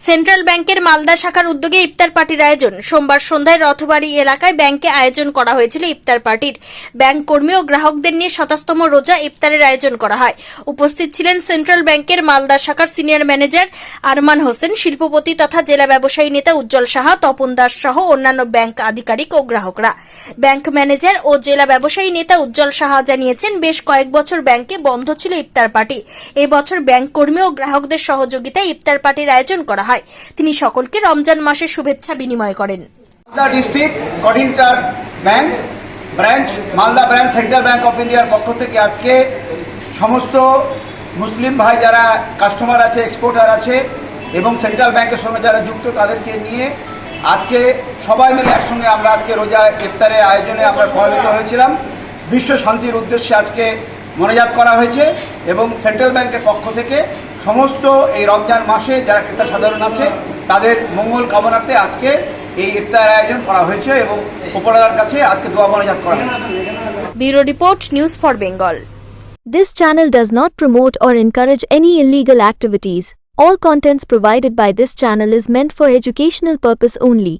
Central ব্যাংকের মালদা শাখার উদ্যোগে ইফতার পার্টির আয়োজন। সোমবার সন্ধ্যায় রথবাড়ি এলাকায় ব্যাংকে আয়োজন করা হয়েছিল ইফতার পার্টির। ব্যাংক কর্মী ও গ্রাহকদের নিয়ে সাতাশতম রোজা ইফতারের আয়োজন করা হয়। উপস্থিত ছিলেন সেন্ট্রাল ব্যাংকের মালদা শাখার সিনিয়র ম্যানেজার আরমান হোসেন, শিল্পপতি তথা জেলা ব্যবসায়ী নেতা উজ্জ্বল সাহা, তপন দাস সহ অন্যান্য ব্যাংক আধিকারিক ও গ্রাহকরা। ব্যাংক ম্যানেজার ও জেলা ব্যবসায়ী নেতা উজ্জ্বল সাহা জানিয়েছেন, বেশ কয়েক বছর ব্যাংকে বন্ধ ছিল ইফতার পার্টি। এই বছর ব্যাংক কর্মী ও গ্রাহকদের সহযোগিতায় ইফতার পার্টির আয়োজন করা হয়। তিনি সকলকে রমজান মাসের শুভেচ্ছা বিনিময় করেন। Malda district কডিন্টার bank, branch, Malda branch, central bank of ইন্ডিয়ার পক্ষ থেকে আজকে সমস্ত মুসলিম ভাই যারা কাস্টমার আছে, এক্সপোর্টার আছে এবং সেন্ট্রাল ব্যাংকের সঙ্গে যারা যুক্ত, তাদেরকে নিয়ে আজকে সবাই মিলে একসঙ্গে আমরা আজকে রোজা ইফতারের আয়োজনে আমরা সমাবেত হয়েছিলাম। বিশ্ব শান্তির উদ্দেশ্যে আজকে মনোজাত করা হয়েছে এবং সেন্ট্রাল ব্যাংকের পক্ষ থেকে সমস্ত এই রমজান মাসে যারা ক্রেতা সাধারণ আছে তাদের মঙ্গল কামনার্থে আজকে এই ইফতার আয়োজন করা হয়েছে এবং উপরালার কাছে আজকে দোয়া মনোজাত করা হয়েছে bureau report news for Bengal This channel does not promote or encourage any illegal activities. All contents provided by this channel is meant for educational purpose only.